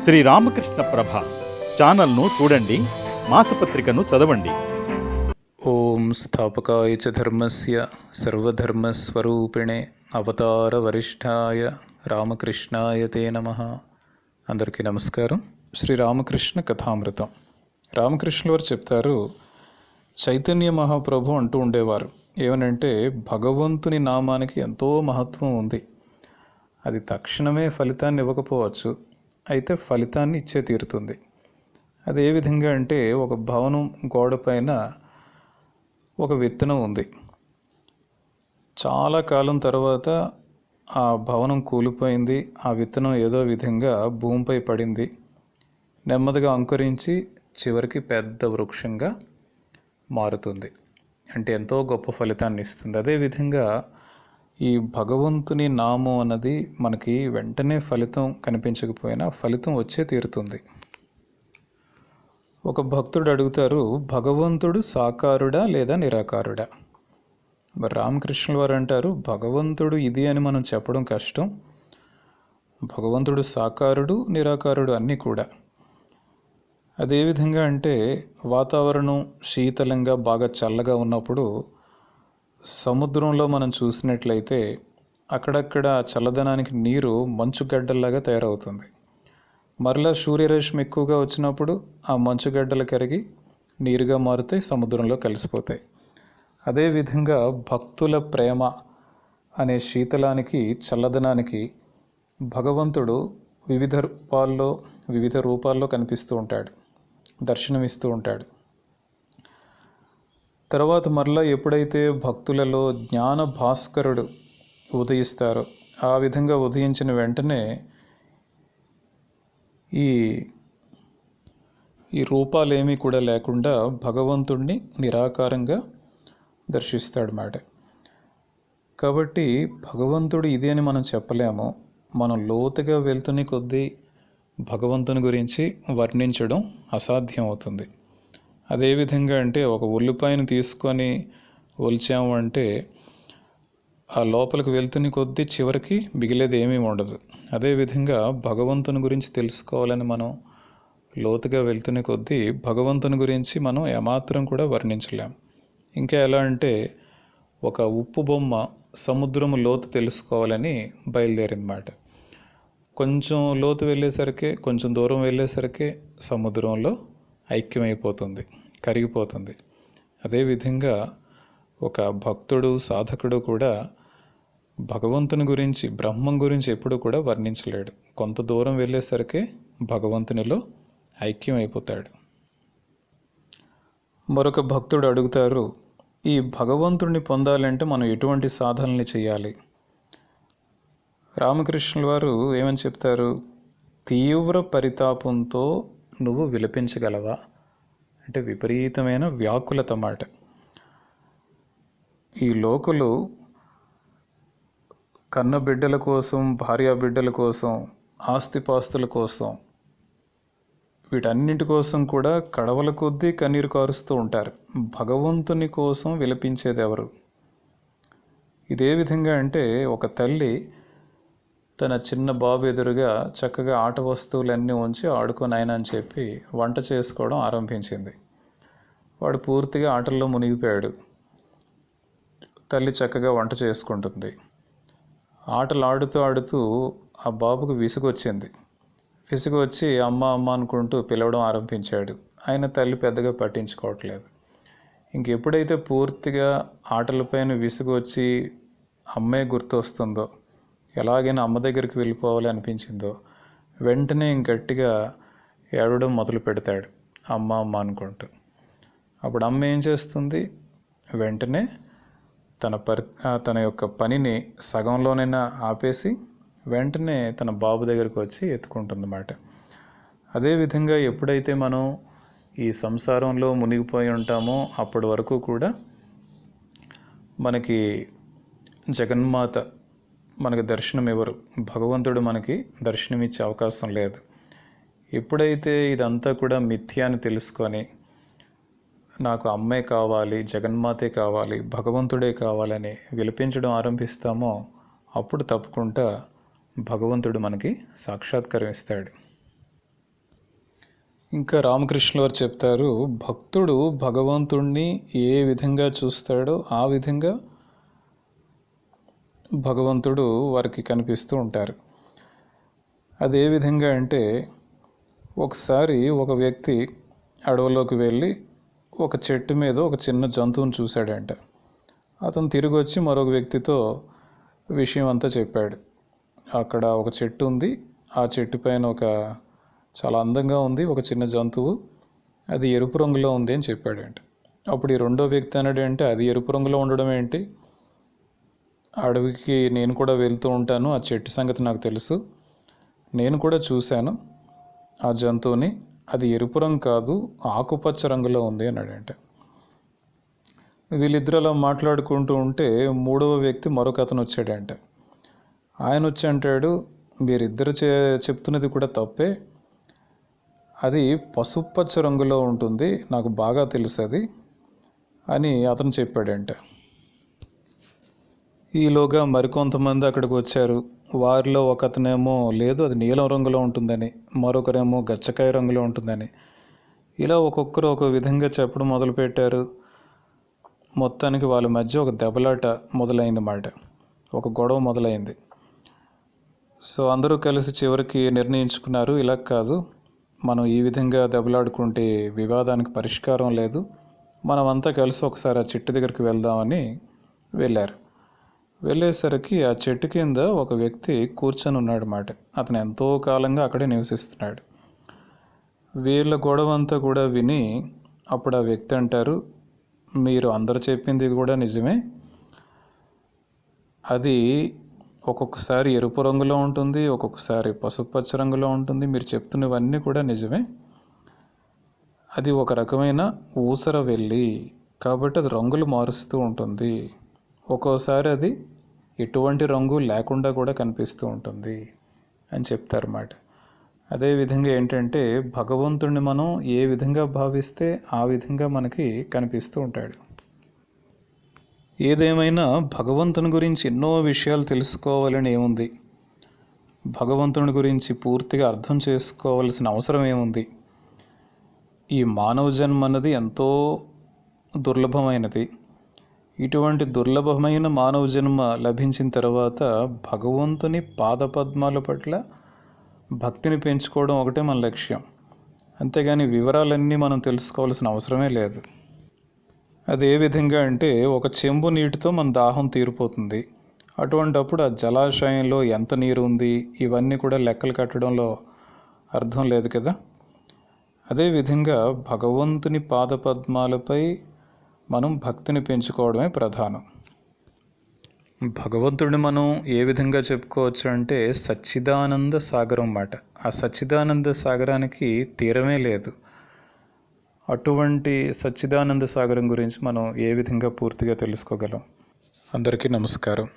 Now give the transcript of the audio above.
శ్రీ రామకృష్ణ ప్రభ ఛానల్ను చూడండి మాసపత్రికను చదవండి. ఓం స్థాపకాయ చ ధర్మస్య సర్వధర్మస్వరూపిణే అవతార వరిష్ఠాయ రామకృష్ణాయ తే నమ. అందరికీ నమస్కారం. శ్రీ రామకృష్ణ కథామృతం. రామకృష్ణుల వారు చెప్తారు చైతన్య మహాప్రభు అంటూ ఉండేవారు. ఏమనంటే భగవంతుని నామానికి ఎంతో మహత్వం ఉంది. అది తక్షణమే ఫలితాన్ని ఇవ్వకపోవచ్చు. అయితే ఫలితాన్ని ఇచ్చే తీరుతుంది. అది ఏ విధంగా అంటే ఒక భవనం గోడ పైన ఒక విత్తనం ఉంది. చాలా కాలం తర్వాత ఆ భవనం కూలిపోయింది. ఆ విత్తనం ఏదో విధంగా భూమిపై పడింది. నెమ్మదిగా అంకురించి చివరికి పెద్ద వృక్షంగా మారుతుంది. అంటే ఎంతో గొప్ప ఫలితాన్ని ఇస్తుంది. అదేవిధంగా ఈ భగవంతుని నామం అన్నది మనకి వెంటనే ఫలితం కనిపించకపోయినా ఫలితం వచ్చే తీరుతుంది. ఒక భక్తుడు అడుగుతారు భగవంతుడు సాకారుడా లేదా నిరాకారుడా? మరి రామకృష్ణుల వారు అంటారు భగవంతుడు ఇది అని మనం చెప్పడం కష్టం. భగవంతుడు సాకారుడు నిరాకారుడు అన్నీ కూడా. అదే విధంగా అంటే వాతావరణం శీతలంగా బాగా చల్లగా ఉన్నప్పుడు సముద్రంలో మనం చూసినట్లయితే అక్కడక్కడ చల్లదనానికి నీరు మంచుగడ్డల్లాగా తయారవుతుంది. మరలా సూర్యరశ్మి ఎక్కువగా వచ్చినప్పుడు ఆ మంచుగడ్డలు కరిగి నీరుగా మారుతాయి సముద్రంలో కలిసిపోతాయి. అదేవిధంగా భక్తుల ప్రేమ అనే శీతలానికి చల్లదనానికి భగవంతుడు వివిధ రూపాల్లో వివిధ రూపాల్లో కనిపిస్తూ ఉంటాడు. దర్శనమిస్తూ ఉంటాడు. తర్వాత మరలా ఎప్పుడైతే భక్తులలో జ్ఞాన భాస్కరుడు ఉదయిస్తారో ఆ విధంగా ఉదయించిన వెంటనే ఈ ఈ రూపాలేమీ కూడా లేకుండా భగవంతుణ్ణి నిరాకారంగా దర్శిస్తాడు కాబట్టి భగవంతుడు ఇది అని మనం చెప్పలేము. మనం లోతుగా వెళ్తున్న కొద్దీ భగవంతుని గురించి వర్ణించడం అసాధ్యం అవుతుంది అదేవిధంగా అంటే ఒక ఉల్లిపాయను తీసుకొని ఒలిచాము అంటే ఆ లోపలికి వెళ్తున్న కొద్దీ చివరికి మిగిలేది ఏమీ ఉండదు. అదేవిధంగా భగవంతుని గురించి తెలుసుకోవాలని మనం లోతుగా వెళ్తున్న కొద్దీ భగవంతుని గురించి మనం ఏమాత్రం కూడా వర్ణించలేం. ఇంకా ఎలా అంటే ఒక ఉప్పు బొమ్మ సముద్రము లోతు తెలుసుకోవాలని బయలుదేరిందన్నమాట. కొంచెం లోతు వెళ్ళేసరికి కొంచెం దూరం వెళ్ళేసరికి సముద్రంలో ఐక్యమైపోతుంది కరిగిపోతుంది. అదేవిధంగా ఒక భక్తుడు సాధకుడు కూడా భగవంతుని గురించి బ్రహ్మం గురించి ఎప్పుడు కూడా వర్ణించలేడు. కొంత దూరం వెళ్ళేసరికి భగవంతునిలో ఐక్యమైపోతాడు. మరొక భక్తుడు అడుగుతారు ఈ భగవంతుడిని పొందాలంటే మనం ఎటువంటి సాధనలు చేయాలి? రామకృష్ణుల వారు ఏమని చెప్తారు తీవ్ర పరితాపంతో నువ్వు విలపించగలవా? అంటే విపరీతమైన వ్యాకులత మాట. ఈ లోకులు కన్న బిడ్డల కోసం భార్యా బిడ్డల కోసం ఆస్తిపాస్తుల కోసం వీటన్నింటి కోసం కూడా కడవల కొద్దీ కన్నీరు కారుస్తూ ఉంటారు. భగవంతుని కోసం విలపించేది ఎవరు? ఇదే విధంగా అంటే ఒక తల్లి తన చిన్న బాబు ఎదురుగా చక్కగా ఆట వస్తువులన్నీ ఉంచి ఆడుకొని అని చెప్పి వంట చేసుకోవడం ఆరంభించింది. వాడు పూర్తిగా ఆటల్లో మునిగిపోయాడు. తల్లి చక్కగా వంట చేసుకుంటుంది. ఆటలు ఆడుతూ ఆడుతూ ఆ బాబుకు విసుగొచ్చింది. విసుగొచ్చి అమ్మ అమ్మ అనుకుంటూ పిలవడం ఆరంభించాడు. ఆయన తల్లి పెద్దగా పట్టించుకోవట్లేదు. ఇంకెప్పుడైతే పూర్తిగా ఆటలపైన విసుగొచ్చి అమ్మే గుర్తొస్తుందో ఎలాగైనా అమ్మ దగ్గరికి వెళ్ళిపోవాలి అనిపించిందో వెంటనే గట్టిగా ఏడవడం మొదలు పెడతాడు. అమ్మ అమ్మ అనుకుంటూ. అప్పుడు అమ్మ ఏం చేస్తుంది? వెంటనే తన పరి తన యొక్క పనిని సగంలోనైనా ఆపేసి వెంటనే తన బాబు దగ్గరికి వచ్చి ఎత్తుకుంటుందన్నమాట. అదేవిధంగా ఎప్పుడైతే మనం ఈ సంసారంలో మునిగిపోయి ఉంటామో అప్పటి వరకు కూడా మనకి జగన్మాత మనకు దర్శనం ఇవ్వరు భగవంతుడు మనకి దర్శనం ఇచ్చే అవకాశం లేదు. ఎప్పుడైతే ఇదంతా కూడా మిథ్య అని తెలుసుకొని నాకు అమ్మే కావాలి జగన్మాతే కావాలి భగవంతుడే కావాలని విలపించడం ఆరంభిస్తామో అప్పుడు తప్పకుండా భగవంతుడు మనకి సాక్షాత్కారం ఇస్తాడు. ఇంకా రామకృష్ణ వారు చెప్తారు భక్తుడు భగవంతుణ్ణి ఏ విధంగా చూస్తాడో ఆ విధంగా భగవంతుడు వారికి కనిపిస్తూ ఉంటారు. అది ఏ విధంగా అంటే ఒకసారి ఒక వ్యక్తి అడవిలోకి వెళ్ళి ఒక చెట్టు మీద ఒక చిన్న జంతువుని చూశాడంట. అతను తిరిగి వచ్చి మరొక వ్యక్తితో విషయం అంతా చెప్పాడు. అక్కడ ఒక చెట్టు ఉంది. ఆ చెట్టు పైన ఒక చాలా అందంగా ఉంది. ఒక చిన్న జంతువు. అది ఎరుపు రంగులో ఉంది అని చెప్పాడంట. అప్పుడు ఈ రెండో వ్యక్తి అన్నాడంటే అది ఎరుపు రంగులో ఉండడం ఏంటి? అడవికి నేను కూడా వెళ్తూ ఉంటాను. ఆ చెట్టు సంగతి నాకు తెలుసు. నేను కూడా చూశాను. ఆ జంతువుని. అది ఎరుపు రంగు కాదు ఆకుపచ్చ రంగులో ఉంది అన్నాడంట. వీళ్ళిద్దరు అలా మాట్లాడుకుంటూ ఉంటే మూడవ వ్యక్తి మరొక అతను వచ్చాడంట. ఆయన వచ్చి అంటాడు మీరిద్దరు చే చెప్తున్నది కూడా తప్పే. అది పసుపచ్చ రంగులో ఉంటుంది. నాకు బాగా తెలుసు అది అని అతను చెప్పాడంట. ఈలోగా మరికొంతమంది అక్కడికి వచ్చారు. వారిలో ఒకతనేమో లేదు అది నీలం రంగులో ఉంటుందని. మరొకరేమో గచ్చకాయ రంగులో ఉంటుందని. ఇలా ఒక్కొక్కరు ఒక విధంగా చెప్పడం మొదలుపెట్టారు. మొత్తానికి వాళ్ళ మధ్య ఒక దెబ్బలాట మొదలైందన్నమాట ఒక గొడవ మొదలైంది. సో అందరూ కలిసి చివరికి నిర్ణయించుకున్నారు ఇలా కాదు. మనం ఈ విధంగా దెబ్బలాడుకుంటే వివాదానికి పరిష్కారం లేదు. మనమంతా కలిసి ఒకసారి ఆ చెట్టు దగ్గరికి వెళ్దామని వెళ్ళారు. వెళ్ళేసరికి ఆ చెట్టు కింద ఒక వ్యక్తి కూర్చొని ఉన్నాడు మాట. అతను ఎంతో కాలంగా అక్కడే నివసిస్తున్నాడు. వీళ్ళ గొడవ అంతా కూడా విని అప్పుడు ఆ వ్యక్తి అంటారు మీరు అందరు చెప్పింది కూడా నిజమే. అది ఒక్కొక్కసారి ఎరుపు రంగులో ఉంటుంది ఒక్కొక్కసారి పసుపచ్చ రంగులో ఉంటుంది. మీరు చెప్తున్నవన్నీ కూడా నిజమే. అది ఒక రకమైన ఊసర వెళ్ళి కాబట్టి అది రంగులు మారుస్తూ ఉంటుంది. ఒక్కోసారి అది ఎటువంటి రంగు లేకుండా కూడా కనిపిస్తూ ఉంటుంది అని చెప్తారన్నమాట. అదేవిధంగా ఏంటంటే భగవంతుడిని మనం ఏ విధంగా భావిస్తే ఆ విధంగా మనకి కనిపిస్తూ ఉంటాడు. ఏదేమైనా భగవంతుని గురించి ఎన్నో విషయాలు తెలుసుకోవాలని ఏముంది? భగవంతుని గురించి పూర్తిగా అర్థం చేసుకోవాల్సిన అవసరం ఏముంది? ఈ మానవ జన్మ అన్నది ఎంతో దుర్లభమైనది. ఇటువంటి దుర్లభమైన మానవ జన్మ లభించిన తర్వాత భగవంతుని పాదపద్మాల పట్ల భక్తిని పెంచుకోవడం ఒకటే మన లక్ష్యం. అంతేగాని వివరాలన్నీ మనం తెలుసుకోవాల్సిన అవసరమే లేదు. అది ఏ విధంగా అంటే ఒక చెంబు నీటితో మన దాహం తీరిపోతుంది. అటువంటప్పుడు ఆ జలాశయంలో ఎంత నీరు ఉంది ఇవన్నీ కూడా లెక్కలు కట్టడంలో అర్థం లేదు కదా. అదేవిధంగా భగవంతుని పాదపద్మాలపై మనం భక్తిని పెంచుకోవడమే ప్రధానం. భగవంతుడిని మనం ఏ విధంగా చెప్పుకోవచ్చు అంటే సచ్చిదానంద సాగరం మాట. ఆ సచ్చిదానంద సాగరానికి తీరమే లేదు. అటువంటి సచ్చిదానంద సాగరం గురించి మనం ఏ విధంగా పూర్తిగా తెలుసుకోగలం? అందరికీ నమస్కారం.